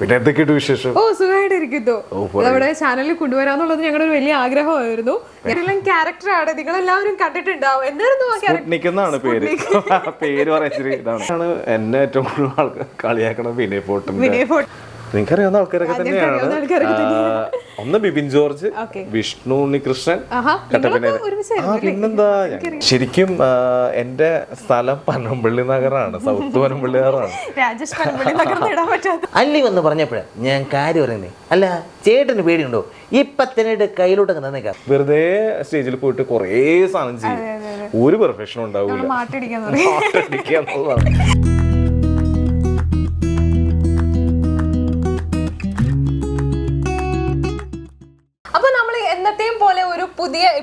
പിന്നെ എന്തൊക്കെയുണ്ട് വിശേഷം? ഓ സുഖമായിട്ടിരിക്കുന്നു. നമ്മുടെ ചാനലിൽ കൊണ്ടുവരാന്നുള്ളത് ഞങ്ങളുടെ ഒരു വലിയ ആഗ്രഹമായിരുന്നു. ഞാനെല്ലാം ക്യാരക്ടറാണ് നിങ്ങൾ എല്ലാവരും കണ്ടിട്ടുണ്ടാവും. എന്തായിരുന്നു പേര്. പേര് പറയാൻ ഇതാണ്. എന്നെ ഏറ്റവും കൂടുതൽ കളിയാക്കണം വിനയ് പോട്ടന്റെ വിനയ് ഫോർട്ട് നിങ്ങൾക്കറിയാവുന്ന ആൾക്കാരൊക്കെ തന്നെയാണ്. ഒന്ന് ബിപിൻ ജോർജ്. വിഷ്ണു ഉണ്ണികൃഷ്ണൻ കട്ടപ്പന പിന്നെന്താ? ശരിക്കും എന്റെ സ്ഥലം പനമ്പള്ളി നഗറാണ്. സൗത്ത് പനമ്പള്ളി നഗറാണ്. അല്ലി വന്ന് പറഞ്ഞപ്പോഴാ ഞാൻ കാര്യം പറയുന്നേ. അല്ല ചേട്ടന് പേടിയുണ്ടോ? ഇപ്പൊ തന്നെ കയ്യിലോട്ടൊക്കെ നന്നേക്കാം. വെറുതെ സ്റ്റേജിൽ പോയിട്ട് കുറേ സാധനം ചെയ്യും. ഒരു പെർഫെക്ഷൻ ഉണ്ടാവില്ല എന്നുള്ളതാണ്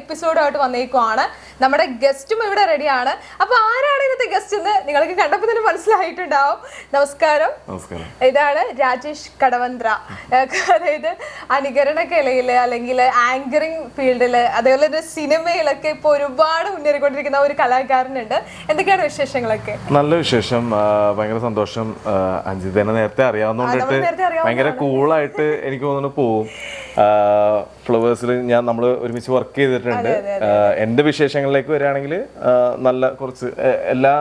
എപ്പിസോഡായിട്ട് വന്നേക്കുവാണ്. നമ്മുടെ ഗസ്റ്റും ഇവിടെ റെഡിയാണ് അപ്പൊ ആരാണ് ഇന്നത്തെ ഗസ്റ്റ് എന്ന് നിങ്ങൾക്ക് കണ്ടപ്പോൾ തന്നെ മനസ്സിലായിട്ടുണ്ടാവും. നമസ്കാരം. ഇതാണ് രാജേഷ് കടവന്ത്ര. അതായത് അനുകരണ കലയിൽ അല്ലെങ്കിൽ ആങ്കറിങ് ഫീൽഡിൽ അതേപോലെ തന്നെ സിനിമയിലൊക്കെ ഇപ്പൊ ഒരുപാട് മുന്നേറിക്കൊണ്ടിരിക്കുന്ന ഒരു കലാകാരനുണ്ട്. എന്തൊക്കെയാണ് വിശേഷങ്ങളൊക്കെ? നല്ല വിശേഷം. ഭയങ്കര സന്തോഷം. അഞ്ചിതന്നെ അഞ്ജിതനെ നേരത്തെ അറിയാവുന്നതാണ്. ഭയങ്കര കൂളായിട്ട് എനിക്ക് തോന്നുന്നു പോവും. ഫ്ലവേഴ്സിൽ ഞാൻ നമ്മൾ ഒരുമിച്ച് വർക്ക് ചെയ്തിട്ടുണ്ട്. എന്റെ വിശേഷങ്ങളിലേക്ക് വരികയാണെങ്കിൽ നല്ല കുറച്ച് എല്ലാ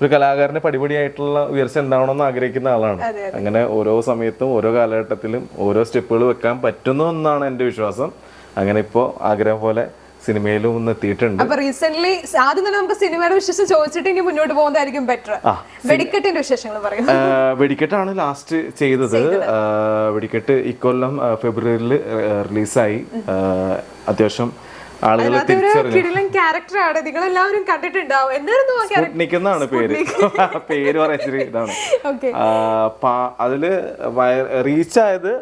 ഒരു കലാകാരന്റെ പടിപടിയായിട്ടുള്ള ഉയർച്ച ഉണ്ടാവണമെന്ന് ആഗ്രഹിക്കുന്ന ആളാണ്. അങ്ങനെ ഓരോ സമയത്തും ഓരോ കാലഘട്ടത്തിലും ഓരോ സ്റ്റെപ്പുകൾ വെക്കാൻ പറ്റുന്നു എന്നാണ് എന്റെ വിശ്വാസം. അങ്ങനെ ഇപ്പോൾ ആഗ്രഹം പോലെ സിനിമയിലും ഒന്ന് എത്തിയിട്ടുണ്ട്. അപ്പൊ റീസെന്റ് ആദ്യം തന്നെ നമുക്ക് സിനിമയുടെ വിശേഷം ചോദിച്ചിട്ട് ഇനി മുന്നോട്ട് പോകുന്നതായിരിക്കും ബെറ്റർ വെടിക്കെട്ടിന്റെ വിശേഷങ്ങൾ പറയും. വെടിക്കെട്ടാണ് ലാസ്റ്റ് ചെയ്തത്. വെടിക്കെട്ട് ഇക്കൊല്ലം ഫെബ്രുവരിയിൽ റിലീസായി അത്യാവശ്യം ആളുകൾ ക്യാരക്ടറാണ് നിങ്ങൾ എല്ലാവരും കണ്ടിട്ടുണ്ടാവും. എന്തായിരുന്നു പേര്. പേര് ഇതാണ്. അതിൽ റീച്ച് ആയത്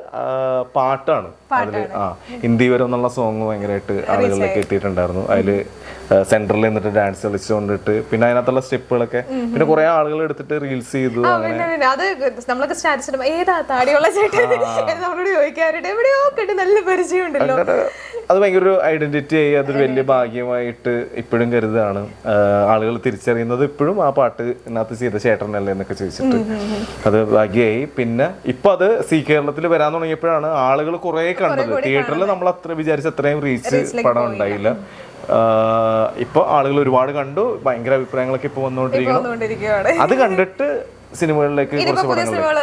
പാട്ടാണ്. അതിൽ ആ ഹിന്ദി വരെ എന്നുള്ള സോങ് ഭയങ്കരമായിട്ട് ആളുകളിലേക്ക് എത്തിയിട്ടുണ്ടായിരുന്നു അതിൽ സെന്ററിൽ നിന്നിട്ട് ഡാൻസ് കളിച്ചുകൊണ്ടിട്ട് പിന്നെ അതിനകത്തുള്ള സ്റ്റെപ്പുകളൊക്കെ പിന്നെ കുറെ ആളുകൾ എടുത്തിട്ട് റീൽസ് ചെയ്തു അത് നമ്മളൊക്കെ സ്റ്റാറ്റസ് ഇടുമ്പോ ഏതാ താടിയുള്ള ചേട്ടൻ? എന്ന് നമ്മളോട് ചോദിക്കാറുണ്ട്. എവിടെയോ കെട്ടി നല്ല പരിചയം ഉണ്ടല്ലോ അത് ഭയങ്കര ഒരു ഐഡന്റിറ്റി ആയി അതൊരു വലിയ ഭാഗ്യമായിട്ട് ഇപ്പോഴും കരുതാണ് ആളുകൾ തിരിച്ചറിയുന്നത് ഇപ്പോഴും ആ പാട്ട് ഇതിനകത്ത് ചെയ്ത ചേട്ടനല്ലേ എന്നൊക്കെ ചോദിച്ചിട്ട്. അത് ഭാഗ്യമായി. പിന്നെ ഇപ്പൊ അത് സി കേരളത്തിൽ വരാൻ തുടങ്ങിയപ്പോഴാണ് ആളുകൾ കുറെ കണ്ടത്. തിയേറ്ററിൽ നമ്മൾ അത്ര വിചാരിച്ച അത്രയും റീച്ച് പടം ഉണ്ടായില്ല. ഇപ്പൊ ആളുകൾ ഒരുപാട് കണ്ടു. ഭയങ്കര അഭിപ്രായങ്ങളൊക്കെ ഇപ്പൊ വന്നുകൊണ്ടിരിക്കണം അത് കണ്ടിട്ട് സിനിമകളിലേക്ക് കുറച്ച് പടങ്ങൾ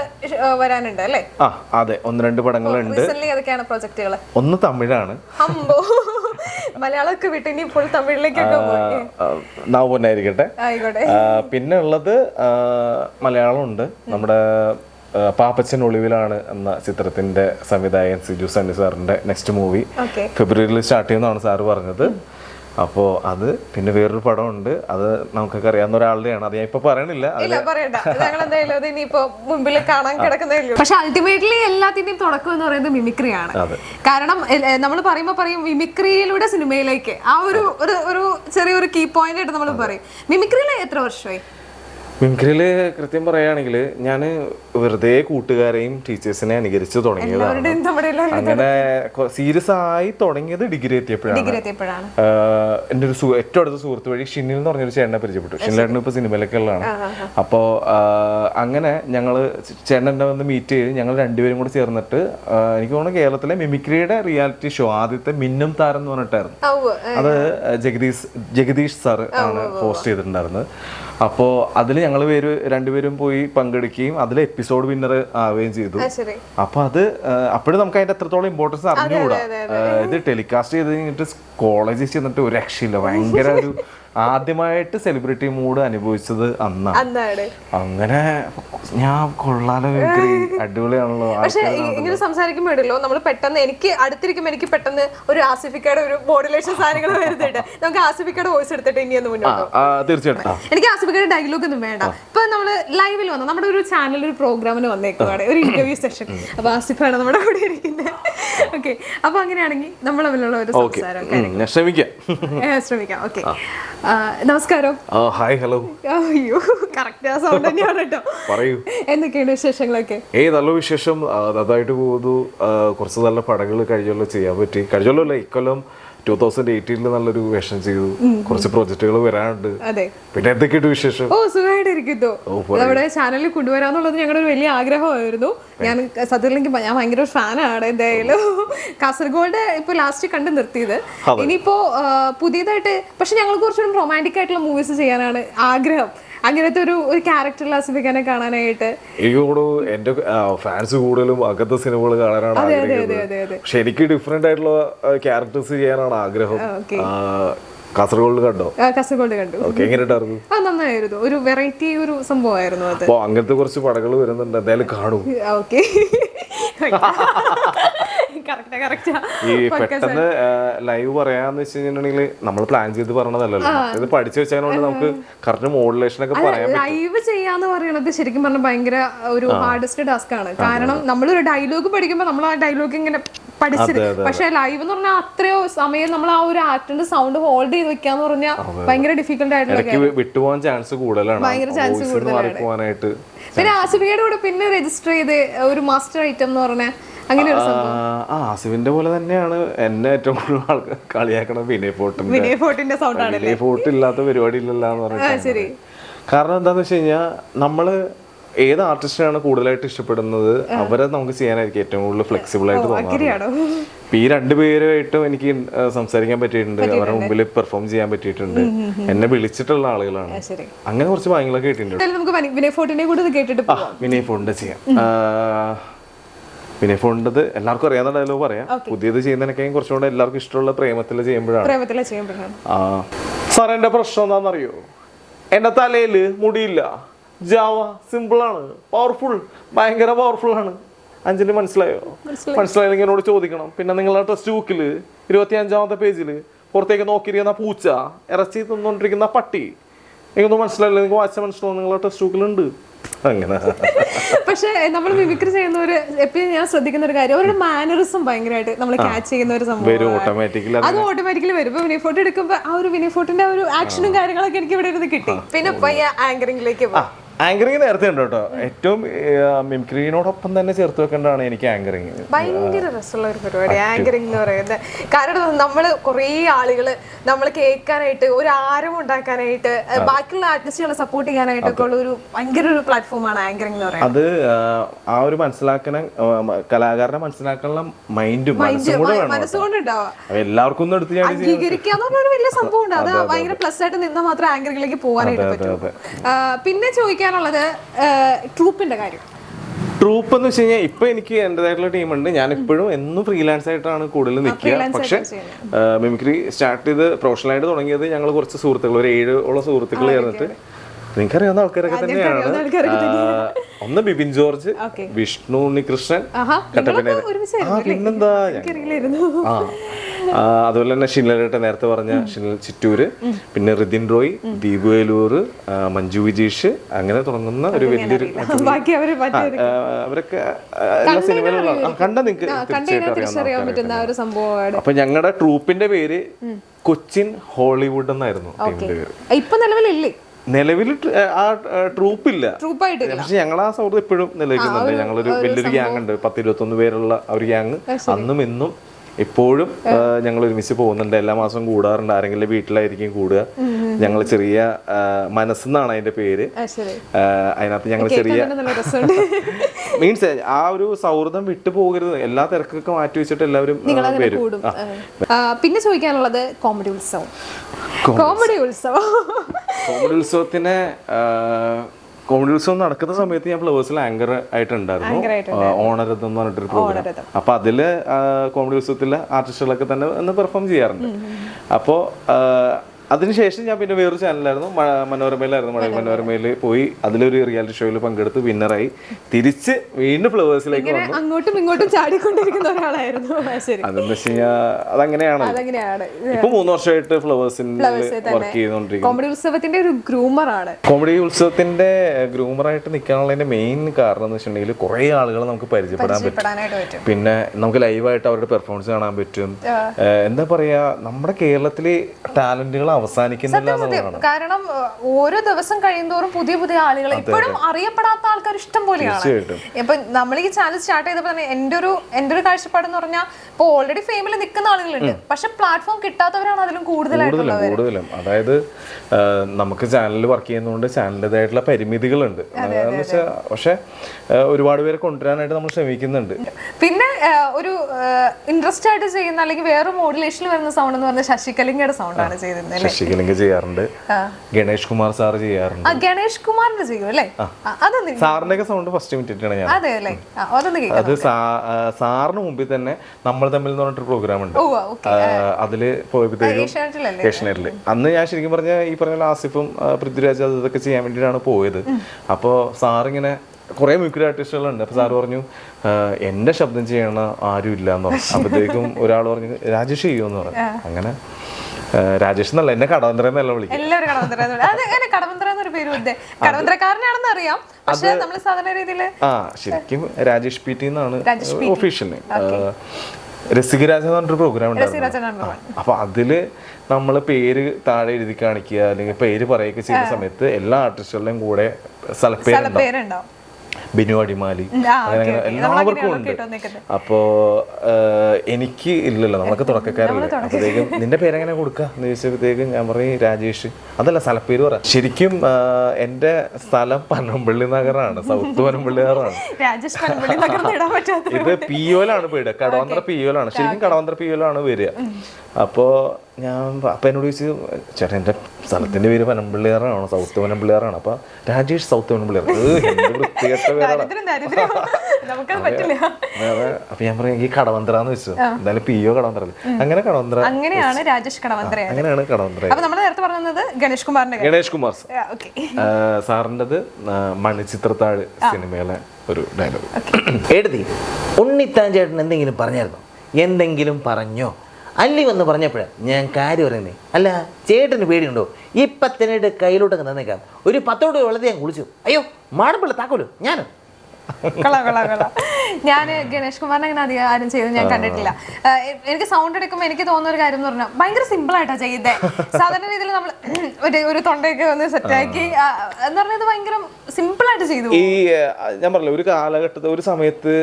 വരാനുണ്ട് അല്ലേ? ആ അതെ. ഒന്ന് രണ്ട് പടങ്ങളുണ്ട് ഏതൊക്കെയാണ് പ്രോജക്റ്റുകൾ ഒന്ന് തമിഴാണ്. മലയാളമൊക്കെ വിട്ട് ഇനി ഇപ്പോൾ തമിഴിലേക്കൊക്കെ നാവുന്നായിരിക്കട്ടെ പിന്നെ ഉള്ളത് മലയാളമുണ്ട്. നമ്മുടെ പാപ്പച്ചൻ ഒളിവിലാണ് എന്ന ചിത്രത്തിന്റെ സംവിധായകൻ സിജു സണ്ണി സാറിന്റെ നെക്സ്റ്റ് മൂവി ഫെബ്രുവരിയിൽ സ്റ്റാർട്ട് ചെയ്യുന്നതാണ് സാറ് പറഞ്ഞത്. അപ്പോൾ അത് പിന്നെ വേറൊരു പടമുണ്ട്. അത് നമുക്കൊക്കെ അറിയാവുന്ന ഒരാളുടെയാണ്. അത് ഞാൻ ഇപ്പൊ പറയണില്ല. ഇല്ല പറയണ്ട. ഞങ്ങൾ എന്തായാലും അത് ഇനിയിപ്പോ മുമ്പിൽ കാണാൻ കിടക്കുന്നേ പക്ഷെ അൾട്ടിമേറ്റ്ലി എല്ലാത്തിന്റെയും തുടക്കം എന്ന് പറയുന്നത് മിമിക്രിയാണ് അതെ. കാരണം നമ്മൾ പറയുമ്പോൾ പറയും മിമിക്രിയിലൂടെ സിനിമയിലേക്ക് ആ ഒരു ഒരു ഒരു ചെറിയൊരു കീ പോയിന്റ് ആയിട്ട് നമ്മൾ പറയും. മിമിക്രിയിൽ എത്ര വർഷമായി? മിമിക്രിയിൽ കൃത്യം പറയുകയാണെങ്കിൽ ഞാൻ വെറുതെ കൂട്ടുകാരെയും ടീച്ചേഴ്സിനെ അനുകരിച്ച് തുടങ്ങിയതാണ്. അങ്ങനെ സീരിയസ് ആയി തുടങ്ങിയത് ഡിഗ്രി എത്തിയപ്പോഴാണ്. എന്റെ ഒരു ഏറ്റവും അടുത്ത സുഹൃത്ത് വഴി ഷിനിൽ എന്ന് പറഞ്ഞൊരു ചേട്ടനെ പരിചയപ്പെട്ടു. ഷിനിലേട്ടൻ ഇപ്പൊ സിനിമയിലൊക്കെ ഉള്ളതാണ്. അപ്പോൾ അങ്ങനെ ഞങ്ങൾ ചേട്ടനെ വന്ന് മീറ്റ് ചെയ്ത് ഞങ്ങൾ രണ്ടുപേരും കൂടെ ചേർന്നിട്ട് എനിക്ക് തോന്നുന്നു കേരളത്തിലെ മിമിക്രിയുടെ റിയാലിറ്റി ഷോ ആദ്യത്തെ മിന്നും താരം എന്ന് പറഞ്ഞിട്ടായിരുന്നു. അത് ജഗദീഷ് ജഗദീഷ് സാർ ആണ് ഹോസ്റ്റ് ചെയ്തിട്ടുണ്ടായിരുന്നത്. അപ്പോൾ അതിൽ ഞങ്ങൾ പേര് രണ്ടുപേരും പോയി പങ്കെടുക്കുകയും അതിൽ എപ്പിസോഡ് വിന്നർ ആവുകയും ചെയ്തു. ആ, ശരി. അപ്പൊ അത് അപ്പോഴും നമുക്ക് അതിന്റെ എത്രത്തോളം ഇമ്പോർട്ടൻസ് അറിഞ്ഞുകൂടാ. ഇത് ടെലികാസ്റ്റ് ചെയ്ത് കഴിഞ്ഞിട്ട് കോളേജിൽ ചെന്നിട്ട് ഒരു രക്ഷയില്ല. ഭയങ്കര ഒരു ആദ്യമായിട്ട് സെലിബ്രിറ്റി മൂഡ് അനുഭവിച്ചത് അന്നാണ്. അന്നാണ്. അങ്ങനെ ഞാൻ കൊള്ളാലോ അടിപൊളിയാണല്ലോ പക്ഷെ ഇങ്ങനെ സംസാരിക്കുമ്പോഴല്ലോ നമ്മൾ പെട്ടെന്ന് എനിക്ക് അടുത്തിരിക്കുമ്പോൾ എനിക്ക് പെട്ടെന്ന് ഒരു ആസിഫിക്കയുടെ ഒരു മോഡുലേഷൻ സാധനങ്ങൾ വരുന്നുണ്ട്. നമുക്ക് ആസിഫിക്കയുടെ വോയിസ് എടുത്തിട്ട് ഇനി ഒന്ന് മുന്നോട്ട് തീർച്ചയായിട്ടും. എനിക്ക് ആസിഫിക്കയുടെ ഡയലോഗ് ഒന്നും വേണ്ട. ഇപ്പൊ നമ്മൾ ലൈവിൽ വന്നു. നമ്മുടെ ഒരു ചാനലിൽ ഒരു പ്രോഗ്രാമിന് വന്നേക്കുവാണ്. ഒരു ഇന്റർവ്യൂ സെഷൻ അപ്പൊ ആസിഫാണ് നമ്മുടെ കൂടെ ഇരിക്കുന്നത് ഓക്കെ അപ്പൊ അങ്ങനെയാണെങ്കിൽ നമ്മൾ തമ്മിലുള്ള ഒരു സംസാരം ശ്രമിക്കാം. ഏ, ശ്രമിക്കാം. ഓക്കെ നമസ്കാരം. ഹായ് ഹലോ അയ്യോ കറക്റ്റ് ആ സൗണ്ട് തന്നെയാണ് കേട്ടോ. പറയൂ. എന്തൊക്കെയാണ് വിശേഷങ്ങളൊക്കെ? ഏയ് നല്ല വിശേഷം. അതായിട്ട് പോകുന്നു. കുറച്ച് നല്ല പടങ്ങൾ കഴിഞ്ഞല്ലോ ചെയ്യാൻ പറ്റി. കഴിഞ്ഞല്ലോ ഇക്കൊല്ലം ടൂ തൗസൻഡ് എയ്റ്റീനിൽ നല്ലൊരു വേഷം ചെയ്തു. കുറച്ച് പ്രോജക്റ്റുകൾ വരാനുണ്ട്. പിന്നെ എന്തൊക്കെയുണ്ട് വിശേഷം? ഓ സുഖമായിട്ടിരിക്കുന്നു. നമ്മുടെ ചാനലിൽ കൊണ്ടുവരാന്നുള്ളത് ഞങ്ങളുടെ ഒരു വലിയ ആഗ്രഹമായിരുന്നു. ഞാൻ സത്യത്തിൽ എനിക്ക് ഞാൻ ഭയങ്കര ഒരു ഫാനാണ് എന്തായാലും കാസർഗോഡ് ഇപ്പൊ ലാസ്റ്റ് കണ്ട് നിർത്തിയത്. ഇനിയിപ്പോ പുതിയതായിട്ട് പക്ഷെ ഞങ്ങൾ കുറച്ചുകൂടി റൊമാന്റിക് ആയിട്ടുള്ള മൂവീസ് ചെയ്യാനാണ് ആഗ്രഹം. അങ്ങനത്തെ ഒരു ഒരു ക്യാരക്ടറിൽ ക്ലാസിഫിക്കാനെ കാണാനായിട്ട്. എനിക്ക് തോന്നുന്നു എന്റെ ഫാൻസ് കൂടുതലും അകത്തെ സിനിമകൾ കാണാനാണ് ആഗ്രഹിക്കുന്നത്. പക്ഷെ എനിക്ക് ഡിഫറെന്റ് ആയിട്ടുള്ള ക്യാരക്ടേഴ്സ് ചെയ്യാനാണ് ആഗ്രഹം. കാസർഗോഡ് കണ്ടോ? കാസർഗോഡ് കണ്ടു. എങ്ങനെയുണ്ടായിരുന്നു ആ നന്നായിരുന്നു. ഒരു വെറൈറ്റി ഒരു സംഭവമായിരുന്നു അത്. അങ്ങനത്തെ കുറച്ച് പടങ്ങൾ വരുന്നുണ്ട്. എന്തായാലും കാണൂ. ഓക്കെ. ഈ പെട്ടെന്ന് ലൈവ് പറയാന്ന് വെച്ച് കഴിഞ്ഞിട്ടുണ്ടെങ്കിൽ നമ്മൾ പ്ലാൻ ചെയ്ത് പറഞ്ഞതല്ലല്ലോ. ഇത് പഠിച്ചു വെച്ചതിനോട് നമുക്ക് കറക്റ്റ് മോഡുലേഷൻ ഒക്കെ പറയാം ലൈവ് ചെയ്യാന്ന് പറയുന്നത് ശരിക്കും പറഞ്ഞാൽ ഭയങ്കര ഒരു ഹാർഡസ്റ്റ് ടാസ്ക് ആണ്. കാരണം നമ്മളൊരു ഡയലോഗ് പഠിക്കുമ്പോൾ നമ്മൾ ആ ഡയലോഗ് ഇങ്ങനെ പഠിച്ചത് പക്ഷെ ലൈവ് എന്ന് പറഞ്ഞാൽ അത്രയോ സമയം നമ്മൾ ആ ഒരു ആക്ടിന്റെ സൗണ്ട് ഹോൾഡ് ചെയ്ത് വെക്കാന്ന് പറഞ്ഞാൽ ഭയങ്കര ഡിഫിക്കൽട്ട് ആയിട്ടുള്ള വിട്ടുപോകാൻ ചാൻസ് കൂടുതലാണ്. ഭയങ്കര ചാൻസ് കൂടുതലാണ്. പിന്നെ ആസിഫിയുടെ കൂടെ പിന്നെ രജിസ്റ്റർ ചെയ്ത് ഒരു മാസ്റ്റർ ഐറ്റം എന്ന് പറഞ്ഞ അങ്ങനെ ഒരു സംഭവം. ആ ആസിഫിന്റെ പോലെ തന്നെയാണ് എന്നെ ഏറ്റവും കൂടുതൽ ആൾക്കാർ കളിയാക്കണ വിനയ് ഫോർട്ടിന്റെ വിനയ് ഫോർട്ടിന്റെ സൗണ്ട് ആണ് വിനയ് ഫോർട്ട് ഇല്ലാത്ത പരിപാടി ഇല്ലല്ലോ എന്ന് പറഞ്ഞിട്ട് ശരി. കാരണം എന്താന്ന് വെച്ച് കഴിഞ്ഞാൽ നമ്മൾ ഏത് ആർട്ടിസ്റ്റിനാണ് കൂടുതലായിട്ട് ഇഷ്ടപ്പെടുന്നത് അവരെ നമുക്ക് ചെയ്യാനായിരിക്കും ഏറ്റവും കൂടുതൽ ഫ്ലെക്സിബിൾ ആയിട്ട് ഇപ്പൊ ഈ രണ്ടുപേരുമായിട്ടും എനിക്ക് സംസാരിക്കാൻ പറ്റിയിട്ടുണ്ട് അവരുടെ മുമ്പിൽ പെർഫോം ചെയ്യാൻ പറ്റിയിട്ടുണ്ട്. എന്നെ വിളിച്ചിട്ടുള്ള ആളുകളാണ്. അങ്ങനെ കുറച്ച് ഭാഗ്യങ്ങളൊക്കെ കേട്ടിട്ടുണ്ട്. വിനയ് ഫോർട്ടിനെ കൂടെ കേട്ടിട്ട് ആ വിനയ് ഫോണിന്റെ ചെയ്യാം. വിനയ് ഫോണിന്റെത് എല്ലാവർക്കും അറിയാവുന്ന ഡയലോഗ് പറയാം. പുതിയത് ചെയ്യുന്നതിനൊക്കെയും കുറച്ചുകൂടെ എല്ലാവർക്കും ഇഷ്ടമുള്ള പ്രേമത്തിൽ ചെയ്യുമ്പോഴാണ്. പ്രേമത്തിലെ ചെയ്യുമ്പോഴാണ്. ആ. സാർ എന്റെ പ്രശ്നം എന്താണെന്നറിയോ? എന്റെ തലയിൽ മുടിയില്ല. ജാവ സിമ്പിളാണ് പവർഫുൾ ഭയങ്കര പവർഫുൾ ആണ്. അഞ്ചിന് മനസ്സിലായോ? മനസ്സിലായില്ലെങ്കിൽ എന്നോട് ചോദിക്കണം. പിന്നെ നിങ്ങളുടെ ടെക്സ്റ്റ് ബുക്കിൽ ഇരുപത്തി അഞ്ചാമത്തെ പേജിൽ പുറത്തേക്ക് നോക്കിയിരിക്കുന്ന പൂച്ച ഇറച്ചി തിന്നുകൊണ്ടിരിക്കുന്ന പട്ടി. എനിക്കൊന്നും മനസ്സിലായില്ല. നിങ്ങൾക്ക് വായിച്ച മനസ്സിലാവും. നിങ്ങളുടെ ടെക്സ്റ്റ് ബുക്കിലുണ്ട് അങ്ങനെ. പക്ഷെ നമ്മൾ മിമിക്രി ചെയ്യുന്നവര് എപ്പോഴും ഞാൻ ശ്രദ്ധിക്കുന്ന ഒരു കാര്യം അവരുടെ മാനറിസം ഭയങ്കരമായിട്ട് നമ്മൾ ക്യാച്ച് ചെയ്യുന്ന ഒരു സംഭവം ഓട്ടോമാറ്റിക്കലി അത് ഓട്ടോമാറ്റിക്കലി വരും. ഇപ്പൊ വിനയ് ഫോട്ടോ എടുക്കുമ്പോ ആ ഒരു വിനിഫോട്ടിന്റെ ഒരു ആക്ഷനും കാര്യങ്ങളൊക്കെ എനിക്ക് ഇവിടെ ഇരുന്ന് കിട്ടി. പിന്നെ ആങ്കറിംഗിലേക്ക് ആങ്കറിംഗിലേക്ക് ആങ്കറിങ് നേരത്തെ ഉണ്ട് കേട്ടോ. ഏറ്റവും മിമിക്രീനോടൊപ്പം തന്നെ ചേർത്ത് വെക്കേണ്ടതാണ് എനിക്ക് ആങ്കറിങ് ഭയങ്കര രസമുള്ള ഒരു പരിപാടി ആങ്കറിങ് എന്ന് പറയുന്നത്. കാരണം നമ്മൾ കുറേ ആളുകൾ നമ്മൾ കേൾക്കാനായിട്ട് ഒരു ആരം ഉണ്ടാക്കാനായിട്ട് ബാക്കിയുള്ള ആർട്ടിസ്റ്റുകളെ സപ്പോർട്ട് ചെയ്യാനായിട്ടൊക്കെ ഉള്ള ഒരു ഭയങ്കര ഒരു പ്ലാറ്റ്ഫോമാണ് ആങ്കറിങ് എന്ന് പറയുന്നത്. അത് ആ, ഒരു മനസ്സിലാക്കണ കലാകാരനെ മനസ്സിലാക്കാനുള്ള മൈൻഡും മനസ്സുകൊണ്ടുണ്ടാവും. എല്ലാവർക്കും ഒന്നും എടുത്ത് അംഗീകരിക്കാന്ന് പറഞ്ഞ വലിയ സംഭവം ഉണ്ട് അത് ഭയങ്കര പ്ലസ് ആയിട്ട് നിന്നാൽ മാത്രം ആങ്കറിങ്ങിലേക്ക് പോകാനായിട്ട് പറ്റും. പിന്നെ പിന്നെ ചോദിക്കാനുള്ളത് ട്രൂപ്പിന്റെ കാര്യം. ട്രൂപ്പ് എന്ന് വെച്ച് കഴിഞ്ഞാൽ ഇപ്പൊ എനിക്ക് എന്റേതായിട്ടുള്ള ടീമുണ്ട്. ഞാൻ ഇപ്പോഴും എന്നും ഫ്രീലാൻസ് ആയിട്ടാണ് കൂടുതൽ നിൽക്കുക. പക്ഷെ മിമിക്രി സ്റ്റാർട്ട് ചെയ്ത് പ്രൊഫഷണൽ ആയിട്ട് തുടങ്ങിയത് ഞങ്ങൾ കുറച്ച് സുഹൃത്തുക്കൾ ഒരു ഏഴോളം സുഹൃത്തുക്കൾ ചേർന്നിട്ട്. നിങ്ങൾക്കറിയാവുന്ന ആൾക്കാരൊക്കെ തന്നെയാണ്. ഒന്ന് ബിബിൻ ജോർജ്. വിഷ്ണു ഉണ്ണികൃഷ്ണൻ കട്ടപ്പന പിന്നെന്താ? അതുപോലെ തന്നെ ഷിനലേട്ട നേരത്തെ പറഞ്ഞ ഷിനൽ ചിറ്റൂര് പിന്നെ റിതിൻ റോയ് ദീപു വേലൂർ മഞ്ജു വിജീഷ് അങ്ങനെ തുടങ്ങുന്ന ഒരു വലിയൊരു അവരൊക്കെ എല്ലാ സിനിമയിലുള്ള കണ്ട നിങ്ങൾക്ക് തീർച്ചയായിട്ടും അപ്പൊ ഞങ്ങളുടെ ട്രൂപ്പിന്റെ പേര് കൊച്ചിൻ ഹോളിവുഡ് എന്നായിരുന്നു ടീമിന്റെ പേര്. ഇപ്പൊ നിലവിലില്ലേ? നിലവിൽ ആ ട്രൂപ്പ് ഇല്ല പക്ഷെ ഞങ്ങൾ ആ സൗഹൃദം ഇപ്പോഴും നിലനിൽക്കുന്നുണ്ട്. ഞങ്ങളൊരു വലിയൊരു ഗ്യാങ് ഉണ്ട് പത്ത് ഇരുപത്തൊന്ന് പേരുള്ള ഒരു ഗ്യാങ്. അന്നും ഇന്നും ഇപ്പോഴും ഞങ്ങൾ ഒരുമിച്ച് പോകുന്നുണ്ട്. എല്ലാ മാസവും കൂടാറുണ്ട്. ആരെങ്കിലും വീട്ടിലായിരിക്കും കൂടുക. ഞങ്ങൾ ചെറിയ മനസ്സെന്നാണ് അതിന്റെ പേര്. അതിനകത്ത് ഞങ്ങൾ ചെറിയ മീൻസ് ആ ഒരു സൗഹൃദം വിട്ടു പോകരുത്. എല്ലാ തിരക്കൊക്കെ മാറ്റി വെച്ചിട്ട് എല്ലാവരും വരും. പിന്നെ ചോദിക്കാനുള്ളത് കോമഡി ഉത്സവം. കോമഡി ഉത്സവം. കോമഡി ഉത്സവത്തിന് കോമഡി ഉത്സവം നടക്കുന്ന സമയത്ത് ഞാൻ ഫ്ലവേഴ്സിൽ ആങ്കർ ആയിട്ടുണ്ടായിരുന്നു. ഓണരഥം എന്ന് പറഞ്ഞിട്ടൊരു പ്രോഗ്രാം. അപ്പൊ അതിൽ കോമഡി ഉത്സവത്തിലെ ആർട്ടിസ്റ്റുകളൊക്കെ തന്നെ പെർഫോം ചെയ്യാറുണ്ട്. അപ്പോൾ അതിനുശേഷം ഞാൻ പിന്നെ വേറൊരു ചാനലായിരുന്നു മനോരമയിലായിരുന്നു. മഴ മനോരമയിൽ പോയി അതിലൊരു റിയാലിറ്റി ഷോയിൽ പങ്കെടുത്ത് വിന്നറായി തിരിച്ച് വീണ്ടും ഫ്ലവേഴ്സിലേക്ക് വന്നു. അങ്ങോട്ടും ഇങ്ങോട്ടും ചാടിക്കൊണ്ടിരിക്കുന്ന ഒരാളായിരുന്നു. അതെന്ന് വെച്ച് കഴിഞ്ഞാൽ അതങ്ങനെയാണ്. ഇപ്പൊ മൂന്ന് വർഷമായിട്ട് ഫ്ലവേഴ്സിൽ ഫ്ലവേഴ്സിൽ വർക്ക് ചെയ്തുകൊണ്ടിരിക്കുന്നു. കോമഡി ഉത്സവത്തിന്റെ ഒരു ഗ്രൂമറാണ് കോമഡി ഉത്സവത്തിന്റെ ഗ്രൂമറായിട്ട് നിൽക്കാനുള്ളതിന്റെ മെയിൻ കാരണം എന്ന് വെച്ചിട്ടുണ്ടെങ്കിൽ കുറെ ആളുകളെ നമുക്ക് പരിചയപ്പെടാൻ പറ്റും. പിന്നെ നമുക്ക് ലൈവായിട്ട് അവരുടെ പെർഫോമൻസ് കാണാൻ പറ്റും. എന്താ പറയാ നമ്മുടെ കേരളത്തിലെ ടാലന്റുകൾ അവസാനിക്കുന്നില്ല കാരണം ഓരോ ദിവസം കഴിയുന്തോറും പുതിയ പുതിയ ആളുകൾ ഇപ്പോഴും അറിയപ്പെടാത്ത ആൾക്കാർ ഇഷ്ടം പോലെയാണ്. ഇപ്പൊ നമ്മൾ ഈ ചാനൽ സ്റ്റാർട്ട് ചെയ്തപ്പോൾ തന്നെ എന്റെ ഒരു എന്റെ ഒരു കാഴ്ചപ്പാട് എന്ന് പറഞ്ഞാൽ ഇപ്പോൾ ഓൾറെഡി ഫെയിമിൽ നിൽക്കുന്ന ആളുകളുണ്ട്. പക്ഷെ പ്ലാറ്റ്ഫോം കിട്ടാത്തവരാണ് അതിലും കൂടുതലും കൂടുതലായിട്ടുള്ളത് കൂടുതലും. അതായത് നമുക്ക് ചാനലിൽ വർക്ക് ചെയ്യുന്നതുകൊണ്ട് ചാനലിന്റെതായിട്ടുള്ള പരിമിതികളുണ്ട്. പക്ഷെ ഒരുപാട് പേരെ കൊണ്ടുവരാനായിട്ട് നമ്മൾ ശ്രമിക്കുന്നുണ്ട്. പിന്നെ ഒരു ഇൻട്രസ്റ്റ് ആയിട്ട് ചെയ്യുന്ന അല്ലെങ്കിൽ വേറെ മോഡുലേഷനിൽ വരുന്ന സൗണ്ട് എന്ന് പറഞ്ഞാൽ ശശികലിംഗയുടെ സൗണ്ട് ആണ് ചെയ്തിരുന്നത് ശശികലിംഗ ചെയ്യാറുണ്ട്. ഗണേഷ് കുമാർ സാർ ചെയ്യാറുണ്ട്. ഗണേഷ് കുമാറിന്റെ ചെയ്യും അല്ലേ? അതൊന്ന് സാറിന്റെ സൗണ്ട് ഫസ്റ്റ് മിനിറ്റാണ് ഞാൻ. അതെ അല്ലേ? അതൊന്ന് അത് സാറിന് മുമ്പിൽ തന്നെ നമ്മൾ തമ്മിൽ എന്ന് പറഞ്ഞിട്ടൊരു പ്രോഗ്രാം ഉണ്ട്. അതിൽ ഏഷ്യനെറ്റിൽ. അന്ന് ഞാൻ ശരിക്കും പറഞ്ഞ ഈ പറഞ്ഞ ആസിഫും പൃഥ്വിരാജ് അതൊക്കെ ഇതൊക്കെ ചെയ്യാൻ വേണ്ടിയിട്ടാണ് പോയത്. അപ്പോൾ സാറിങ്ങനെ കുറേ മ്യൂക്കറി ആർട്ടിസ്റ്റുകളുണ്ട്. അപ്പോൾ സാറ് പറഞ്ഞു എന്റെ എന്റെ ശബ്ദം ചെയ്യണ ആരും ഇല്ല എന്ന് പറഞ്ഞു. അപ്പോഴത്തേക്കും ഒരാൾ പറഞ്ഞു രാജേഷ് ചെയ്യുമെന്ന് പറഞ്ഞു. അങ്ങനെ രാജേഷ് എന്നല്ല എന്നെ കടവന്തര എന്നല്ല വിളിക്കും എല്ലാവരും കടവന്തര കടവന്തര എന്നൊരു പേര് കടവന്തരക്കാരനാണെന്ന് അറിയാം. പക്ഷേ നമ്മൾ സാധാരണ രീതിയിൽ ആ ശരിക്കും രാജേഷ് പി ടി എന്നാണ് ഒഫീഷ്യൽ രസികരാജ എന്ന് പറഞ്ഞൊരു പ്രോഗ്രാം ഉണ്ടായിരുന്നു. രസികരാജനാണ് അപ്പൊ അതിൽ നമ്മൾ പേര് താഴെ എഴുതി കാണിക്കുക അല്ലെങ്കിൽ പേര് പറയുകയൊക്കെ ചെയ്യുന്ന സമയത്ത് എല്ലാ ആർട്ടിസ്റ്റുകളുടെയും കൂടെ സ്ഥലപ്പേരുണ്ടാവും. പേരുണ്ടാവും. ബിനു അടിമാലി. അങ്ങനെ. എല്ലാവർക്കും ഉണ്ട്? അപ്പോ എനിക്ക് ഇല്ലല്ലോ. നമുക്ക് തുടക്കക്കാരല്ലേ. അപ്പോഴത്തേക്കും നിന്റെ പേരെങ്ങനെ കൊടുക്കുക എന്ന് ചോദിച്ചപ്പോഴത്തേക്കും ഞാൻ പറയും രാജേഷ്. അതല്ല സ്ഥലപ്പേര് പറ. ശരിക്കും എന്റെ സ്ഥലം പനമ്പള്ളി നഗറാണ്. സൗത്ത് പനമ്പള്ളി നഗറാണ് ഇത് പി ഒയിലാണ് ഇടാൻ പറ്റാത്ത പി ഒയിലാണ് വീട് കടവന്ത്ര പി ശരിക്കും കടവന്ത്ര പിയോലാണ് വരിക അപ്പോ ഞാൻ അപ്പം എന്നോട് ചോദിച്ചു ചേട്ടൻ എന്റെ സ്ഥലത്തിന്റെ പേര് പനമ്പിള്ളിയാറാണ് സൗത്ത് പനമ്പിള്ളിയാറാണ് അപ്പം രാജേഷ് സൗത്ത് പനമ്പിള്ളിയാർ എന്ത് വൃത്തികെട്ട പേരാണ് വേറെ അപ്പൊ ഞാൻ പറയാം ഈ കടവന്ത്ര എന്ന് വെച്ചു എന്തായാലും പിയോ കടവന്ത്ര അല്ലേ? അങ്ങനെ കടവന്ത്ര അങ്ങനെയാണ് രാജേഷ് കടവന്തര അങ്ങനെയാണ് കടവന്ത്ര അപ്പൊ നമ്മൾ നേരത്തെ പറഞ്ഞത് ഗണേഷ് കുമാറിന്റെ കാര്യം. ഗണേഷ് കുമാർ സാറിന്റെത് മണിച്ചിത്രത്താഴ് സിനിമയിലെ ഒരു ഡയലോഗ്. എഴുതി ഉണ്ണിത്താൻ ചേട്ടൻ എന്തെങ്കിലും പറഞ്ഞായിരുന്നു? എന്തെങ്കിലും പറഞ്ഞോ? അല്ലി വന്ന് പറഞ്ഞപ്പോഴാണ് ഞാൻ കാര്യം പറയുന്നേ അല്ല ചേട്ടന് പേടിയുണ്ടോ? ഇപ്പം തന്നെ കയ്യിലോട്ടൊക്കെ തന്നേക്കാം ഒരു പത്തോട് വെള്ളത്തിൽ ഞാൻ കുളിച്ചു. അയ്യോ മാടമ്പിള്ള താക്കോലോ ഞാൻ ഞാൻ ഗണേഷ് കുമാറിനെ അങ്ങനെ അധികം ആരും ചെയ്ത് ഞാൻ കണ്ടിട്ടില്ല. എനിക്ക് സൗണ്ട് എടുക്കുമ്പോൾ എനിക്ക് തോന്നുന്ന ഒരു കാര്യം എന്ന് പറഞ്ഞാൽ ഭയങ്കര സിമ്പിൾ ആയിട്ടാ ചെയ്തേ. സാധാരണ രീതിയിൽ നമ്മൾ ഒരു ഒരു തൊണ്ടയൊക്കെ ഒന്ന് സെറ്റാക്കി എന്ന് പറഞ്ഞാൽ ഇത് ഭയങ്കര സിമ്പിൾ ആയിട്ട് ചെയ്തു ഈ ഞാൻ പറഞ്ഞില്ല ഒരു കാലഘട്ടത്തിൽ ഒരു സമയത്ത്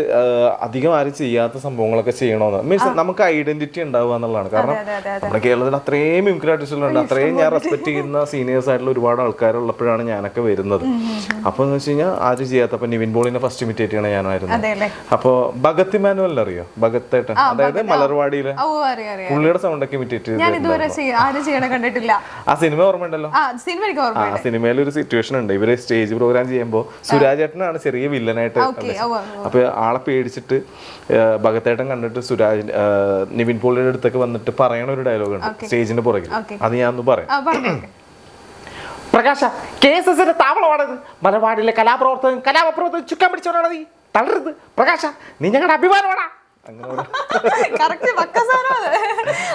അധികം ആരും ചെയ്യാത്ത സംഭവങ്ങളൊക്കെ ചെയ്യണമെന്ന് മീൻസ് നമുക്ക് ഐഡന്റിറ്റി ഉണ്ടാവുക എന്നുള്ളതാണ്. കാരണം നമ്മുടെ കേരളത്തിൽ അത്രയും മിമിക്രി ആർട്ടിസ്റ്റുകളുണ്ട്. അത്രയും ഞാൻ റെസ്പെക്ട് ചെയ്യുന്ന സീനിയേഴ്സ് ആയിട്ടുള്ള ഒരുപാട് ആൾക്കാരുള്ളപ്പോഴാണ് ഞാനൊക്കെ വരുന്നത്. അപ്പൊ എന്ന് വെച്ച് കഴിഞ്ഞാൽ ആരും ചെയ്യാത്ത അപ്പൊ നിവിൻ ബോളിനെ ഫസ്റ്റ് ഇമിറ്റേറ്റ് ചെയ്യണ ഞാനായിരുന്നു. അതെ അല്ലേ? അപ്പോ ഭഗത് ഇമാനുവൽ അറിയോ? ഭഗത്തേട്ടൻ അതായത് മലർവാടിയിലെ പുള്ളിയുടെ സൗണ്ട് ഒക്കെ ഇമിറ്റേറ്റ് ചെയ്ത് ആ സിനിമ ഓർമ്മ ആ സിനിമയിൽ ഒരു സിറ്റുവേഷൻ ഉണ്ട്. ഇവർ സ്റ്റേജ് പ്രോഗ്രാം ചെയ്യുമ്പോൾ സുരാജേട്ടനാണ് ചെറിയ വില്ലനായിട്ട്. അപ്പൊ ആളെ പേടിച്ചിട്ട് ഭഗത്തേട്ടൻ കണ്ടിട്ട് സുരാജ് നിവിൻ പോളിയുടെ അടുത്തൊക്കെ വന്നിട്ട് പറയണ ഒരു ഡയലോഗ് ഉണ്ട് സ്റ്റേജിന്റെ പുറകിൽ അത് ഞാൻ ഒന്ന് പറയാം. പ്രകാശ കെ എസ് എസിന്റെ താവളമാണത് മലപാടിലെ കലാപ്രവർത്തകൻ കലാപ്രവർത്തകൻ ചുക്കാൻ പിടിച്ചവനാണ് നീ. തളരരുത്. പ്രകാശ നീ ഞങ്ങളുടെ അഭിമാനമാടാ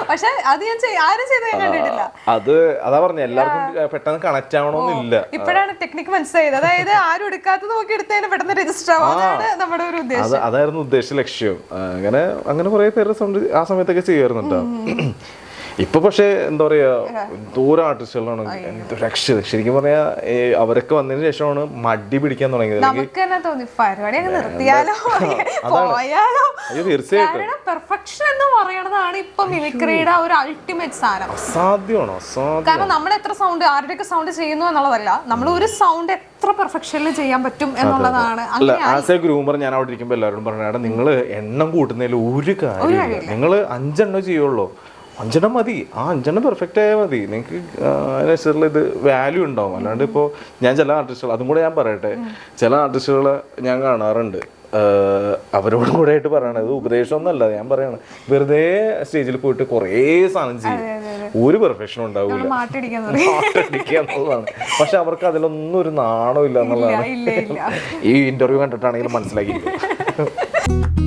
പക്ഷെ അത് ഞാൻ ആരും ചെയ്ത് കണ്ടിട്ടില്ല. അത് അതാ പറഞ്ഞ എല്ലാവർക്കും പെട്ടെന്ന് കണക്ട് ആവണമെന്നില്ല ഇപ്പോഴാണ് ടെക്നിക്ക് മനസ്സിലായത്. അതായത് ആരും എടുക്കാത്തത് നോക്കി എടുത്തതിന് പെട്ടെന്ന് രജിസ്റ്റർ ആവാനാണ് നമ്മുടെ ഒരു ഉദ്ദേശം. അതായിരുന്നു ഉദ്ദേശ ലക്ഷ്യം. അങ്ങനെ അങ്ങനെ കുറെ പേര് ആ സമയത്തൊക്കെ കേട്ടോ ഇപ്പൊ പക്ഷേ എന്താ പറയാ ദൂരം ആർട്ടിസ്റ്റുകളാണ്. എന്ത് രക്ഷ ശരിക്കും പറയാ അവരൊക്കെ വന്നതിന് ശേഷമാണ് മടി പിടിക്കാൻ തുടങ്ങിയത്. തീർച്ചയായിട്ടും. കാരണം നമ്മൾ എത്ര സൗണ്ട് ആരുടെയൊക്കെ സൗണ്ട് ചെയ്യുന്നു എന്നുള്ളതല്ല നമ്മൾ ഒരു സൗണ്ട് എത്ര പെർഫെക്ഷനിൽ ചെയ്യാൻ പറ്റും എന്നുള്ളതാണ്. അല്ല ആസ് എ ഗ്രൂമർ ഞാൻ അവിടെ ഇരിക്കുമ്പോൾ എല്ലാവരും പറഞ്ഞാൽ നിങ്ങൾ എണ്ണം കൂട്ടുന്നതിൽ ഒരു കാര്യമില്ല നിങ്ങൾ അഞ്ചെണ്ണം ചെയ്യുള്ളൂ. അഞ്ചെണ്ണം മതി. ആ അഞ്ചെണ്ണം പെർഫെക്റ്റ് ആയാൽ മതി. നിങ്ങൾക്ക് അതിനനുസരിച്ചുള്ള ഇത് വാല്യൂ ഉണ്ടാവും. അല്ലാണ്ട് ഇപ്പോൾ ഞാൻ ചില ആർട്ടിസ്റ്റുകൾ അതും കൂടെ ഞാൻ പറയട്ടെ. ചില ആർട്ടിസ്റ്റുകൾ ഞാൻ കാണാറുണ്ട്. അവരോട് കൂടെ ആയിട്ട് പറയണത് ഉപദേശമൊന്നുമല്ല. ഞാൻ പറയണത് വെറുതെ സ്റ്റേജിൽ പോയിട്ട് കുറേ സാധനം ചെയ്യും. ഒരു പെർഫെക്ഷൻ ഉണ്ടാവില്ല എന്നുള്ളതാണ്. പക്ഷെ അവർക്ക് അതിലൊന്നും ഒരു നാണമില്ല എന്നുള്ളതാണ്. ഈ ഇന്റർവ്യൂ കണ്ടിട്ടാണെങ്കിലും മനസ്സിലാക്കി